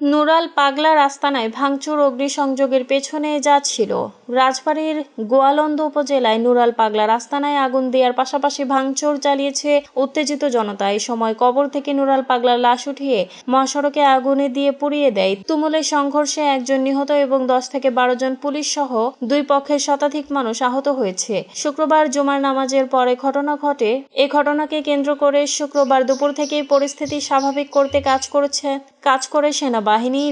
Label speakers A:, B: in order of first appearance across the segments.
A: নুরাল পাগলা রাস্তানায় ভাঙচুর অগ্নিসংযোগের পেছনে যা ছিল। রাজবাড়ীর গোয়ালন্দ উপজেলায় নুরাল পাগলা রাস্তানায় আগুন দেওয়ার পাশাপাশি ভাঙচুর চালিয়েছে উত্তেজিত জনতা। এই সময় কবর থেকে নুরাল পাগলার লাশ উঠিয়ে মহাসড়কে আগুনে দিয়ে পুড়িয়ে দেয়। তুমুলের সংঘর্ষে একজন নিহত এবং দশ থেকে বারো জন পুলিশ সহ দুই পক্ষের শতাধিক মানুষ আহত হয়েছে। শুক্রবার জুমার নামাজের পরে ঘটনা ঘটে। এ ঘটনাকে কেন্দ্র করে শুক্রবার দুপুর থেকেই পরিস্থিতি স্বাভাবিক করতে কাজ করেছে কাজ করে সেনাবাহিনী।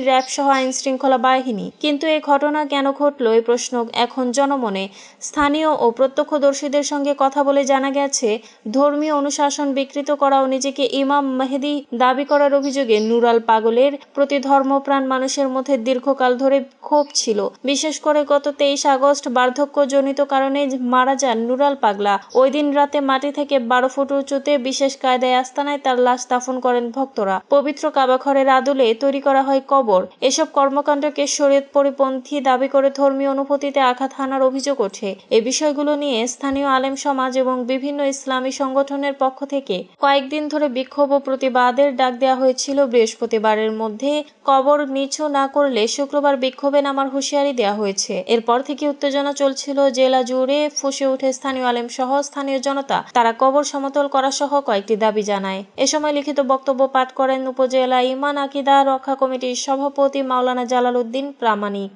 A: র্যাব সহ আইন শৃঙ্খলা বাহিনী। কিন্তু এই ঘটনা কেন ঘটলো এই প্রশ্ন এখন জনমনে। স্থানীয় ও প্রত্যক্ষদর্শীদের সঙ্গে কথা বলে জানা গেছে, ধর্মীয় অনুশাসন বিকৃত করা ও নিজেকে ইমাম মেহেদি দাবি করার অভিযোগে নুরাল পাগলের প্রতি ধর্মপ্রাণ মানুষের মধ্যে দীর্ঘকাল ধরে ক্ষোভ ছিল। বিশেষ করে গত তেইশ আগস্ট বার্ধক্যজনিত কারণে মারা যান নুরাল পাগলা। ওই দিন রাতে মাটি থেকে বারো ফুট উঁচুতে বিশেষ কায়দায় আস্তানায় তার লাশ দাফন করেন ভক্তরা। পবিত্র কাবাঘরের আদলে তৈরি করা হয় কবর। এসব কর্মকাণ্ডকে শরীয়ত পরিপন্থী দাবি করে ধর্মীয় অনুভূতিতে আঘাত হানার অভিযোগ ওঠে। এই বিষয়গুলো নিয়ে স্থানীয় আলেম সমাজ এবং বিভিন্ন ইসলামী সংগঠনের পক্ষ থেকে কয়েকদিন ধরে বিক্ষোভ ও প্রতিবাদের ডাক দেওয়া হয়েছিল বৃহস্পতিবারের মধ্যে। কবর নিচু না করলে শুক্রবার বিক্ষোভে নামার হুঁশিয়ারি দেওয়া হয়েছে। এরপর থেকে উত্তেজনা চলছিল জেলা জুড়ে ফুসে উঠে স্থানীয় আলেম সহ স্থানীয় জনতা। তারা কবর সমতল করা সহ কয়েকটি দাবি জানায়। এ সময় লিখিত বক্তব্য পাঠ করেন উপজেলা ইমান আকিদা রক্ষা কমিটির সভাপতি মাওলানা জালাল উদ্দিন প্রামাণিক।